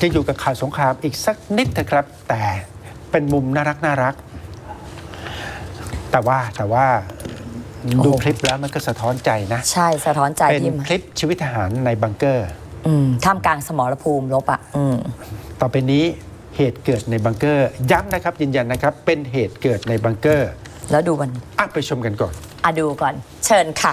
จะอยู่กับข่าวสงครามอีกสักนิดนะครับ แต่เป็นมุมน่ารักน่ารัก แต่ว่าแต่ว่าดูคลิปแล้วมันก็สะท้อนใจนะ ใช่สะท้อนใจเป็นที่คลิปชีวิตทหารในบังเกอร์อืมท่ามกลางสมรภูมิรบอะอืมต่อไปนี้เหตุเกิดในบังเกอร์ ย้ำนะครับยืนยันนะครับ เป็นเหตุเกิดในบังเกอร์ แล้วดูมันอะไปชมกันก่อนอะดูก่อน เชิญค่ะ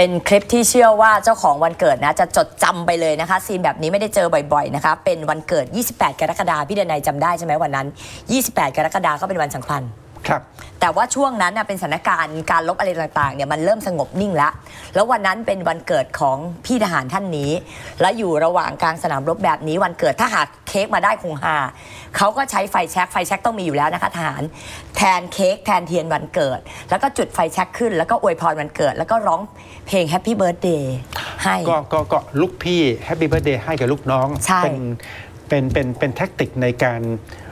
เป็นคลิปที่เชื่อว่าเจ้าของวันเกิดนะจะจดจำไปเลยนะคะซีนแบบนี้ไม่ได้เจอบ่อยๆนะคะเป็นวันเกิด 28 กรกฎาคมพี่เดนายจำได้ใช่ไหมวันนั้น 28 กรกฎาคมก็เป็นวันสำคัญ ครับ แต่ว่าช่วงนั้นน่ะเป็นสถานการณ์การลบอะไรต่างๆเนี่ยมันเริ่มสงบนิ่งแล้ว แล้ววันนั้นเป็นวันเกิดของพี่ทหารท่านนี้ และอยู่ระหว่างกลางสนามรบแบบนี้ วันเกิดถ้าหากเค้กมาได้คงฮาเขาก็ใช้ไฟแช็กไฟแช็กต้องมีอยู่แล้วนะคะทหารแทนเค้กแทนเทียนวันเกิด แล้วก็จุดไฟแช็กขึ้น แล้วก็อวยพรวันเกิด แล้วก็ร้องเพลง Happy Birthday ให้ ก็ก็ก็ลูกพี่แฮปปี้เบิร์ดเดย์ให้กับลูกน้องใช่ เป็นเป็นเป็นเป็นแท็กติกในการเอ่อ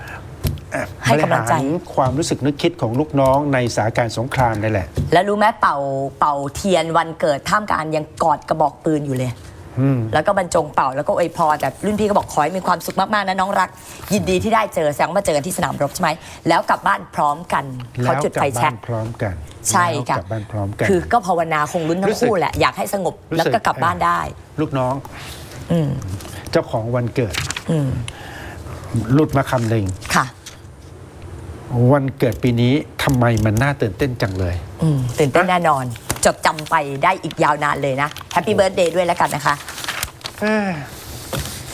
ให้กำลังใจ บริหารความรู้สึกนึกคิดของลูกน้องในสถานการณ์สงครามนี่แหละ แล้วรู้ไหมเป่าเป่าเทียนวันเกิดท่ามกลางยังกอดกระบอกปืนอยู่เลย อืม แล้วก็บรรจงเป่าแล้วก็อวยพรแต่รุ่นพี่ก็บอกขอให้มีความสุขมากๆนะน้องรัก ยินดีที่ได้เจอแสดงว่ามาเจอกันที่สนามรบใช่ไหมแล้วกลับบ้านพร้อมกันเขาแล้วจุดกลัไฟบแช็บ้ากนพร้อมกันใช่ค่ะแล้วกลับบ้านพร้อมกัน คือก็ภาวนาคงลุ้นทั้รู้งสึกคู่แหละ อยากให้สงบรู้สึก แล้วก็กลับบ้านได้ ลูกน้องอืมเจ้าของวันเกิดอืมหลุดมาคำหนึ่งค่ะ วันเกิดปีนี้ทำไมมันน่าตื่นเต้นจังเลย อืมตื่นเต้นแน่นอน จดจำไปได้อีกยาวนานเลยนะแฮปปี้เบิร์ดเดย์ด้วยแล้วกันนะคะเอ้อ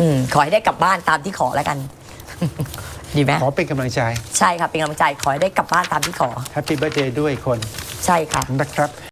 อืมขอให้ได้กลับบ้านตามที่ขอแล้วกัน ดีไหมขอเป็นกำลังใจ ใช่ค่ะเป็นกำลังใจขอให้ได้กลับบ้านตามที่ขอ แฮปปี้เบิร์ดเดย์ด้วยคนใช่ค่ะ นะครับ